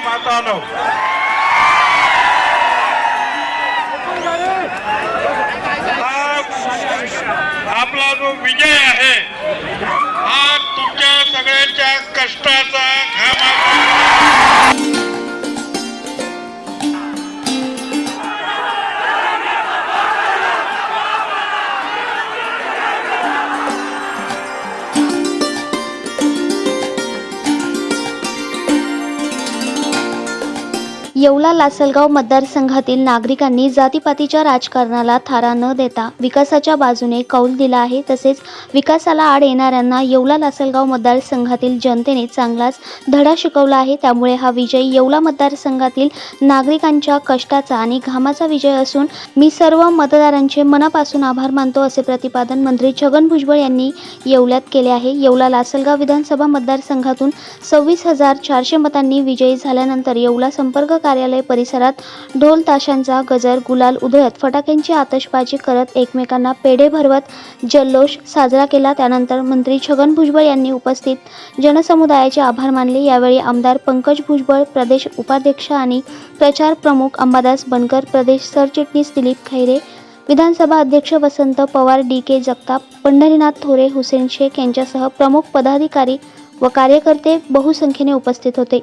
માતાનો आपला जो विजय आहे हा तुमच्या सगळ्यांच्या कष्टाचा घामाचा येवला लासलगाव मतदारसंघातील नागरिकांनी जातीपातीच्या राजकारणाला थारा न देता विकासाच्या बाजूने कौल दिला आहे. तसेच विकासाला आड येणाऱ्यांना येवला लासलगाव मतदारसंघातील जनतेने चांगलाच धडा शिकवला आहे. त्यामुळे हा विजय येवला मतदारसंघातील नागरिकांच्या कष्टाचा आणि घामाचा विजय असून मी सर्व मतदारांचे मनापासून आभार मानतो असे प्रतिपादन मंत्री छगन भुजबळ यांनी येवल्यात केले आहे. येवला लासलगाव विधानसभा मतदारसंघातून सव्वीस हजार चारशे मतांनी विजयी झाल्यानंतर येवला संपर्क कार्यालय परिसरात ढोल ताशांचा गजर गुलाल उधळत फटाक्यांची आतषबाजी करत एकमेकांना पेढे भरवत जल्लोष साजरा केला. त्यानंतर मंत्री छगन भुजबळ यांनी उपस्थित जनसमुदायाचे आभार मानले. यावेळी आमदार पंकज भुजबळ प्रदेश उपाध्यक्ष आणि प्रचार प्रमुख अंबादास बनकर प्रदेश सरचिटणीस दिलीप खैरे विधानसभा अध्यक्ष वसंत पवार डी के जगताप पंढरीनाथ थोरे हुसेन शेख यांच्यासह प्रमुख पदाधिकारी व कार्यकर्ते बहुसंख्येने उपस्थित होते.